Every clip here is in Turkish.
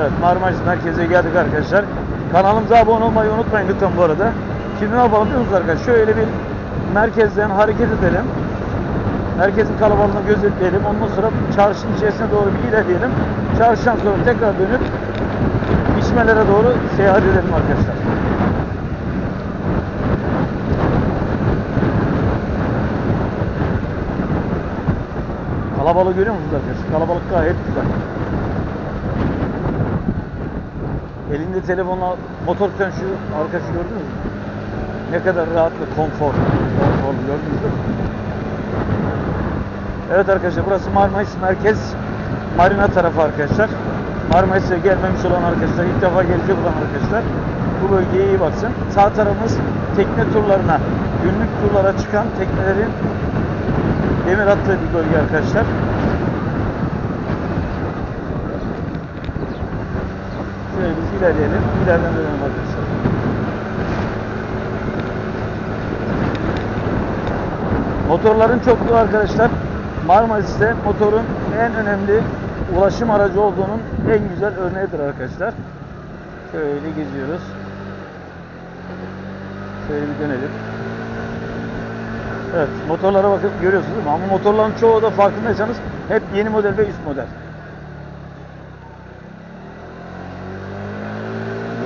Evet Marmaris merkeze geldik arkadaşlar. Kanalımıza abone olmayı unutmayın lütfen bu arada. Şimdi ne yapalım biliyor arkadaşlar? Şöyle bir merkezden hareket edelim. Merkezin kalabalığını gözetleyelim. Ondan sonra çarşının içerisine doğru bir ilerleyelim. Çarşıdan sonra tekrar dönüp içmelere doğru seyahat edelim arkadaşlar. Kalabalığı görüyor musunuz arkadaşlar? Kalabalık gayet güzel. Elinde telefonla motor sen şu arkası gördünüz mü? Ne kadar rahat ve konfor. Konforlu gördünüz mü? Evet arkadaşlar burası Marmaris Merkez Marina tarafı arkadaşlar. Marmaris'e gelmemiş olan arkadaşlar ilk defa gelecek olan arkadaşlar bu bölgeye iyi baksın. Sağ tarafımız tekne turlarına, günlük turlara çıkan teknelerin demir attığı bir bölge arkadaşlar. Şöyle biz ilerleyelim. İleriden dönelim arkadaşlar. Motorların çokluğu arkadaşlar Marmaris'te motorun en önemli ulaşım aracı olduğunun en güzel örneğidir arkadaşlar. Şöyle geziyoruz. Şöyle bir dönelim. Evet motorlara bakıp görüyorsunuz değil mi? Ama motorların çoğu da farkındaysanız hep yeni model ve üst model.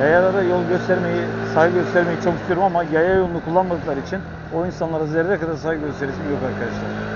Yayalara yol göstermeyi, saygı göstermeyi çok istiyorum ama yaya yolunu kullanmadıkları için o insanlara zerre kadar saygı gösteresim yok arkadaşlar.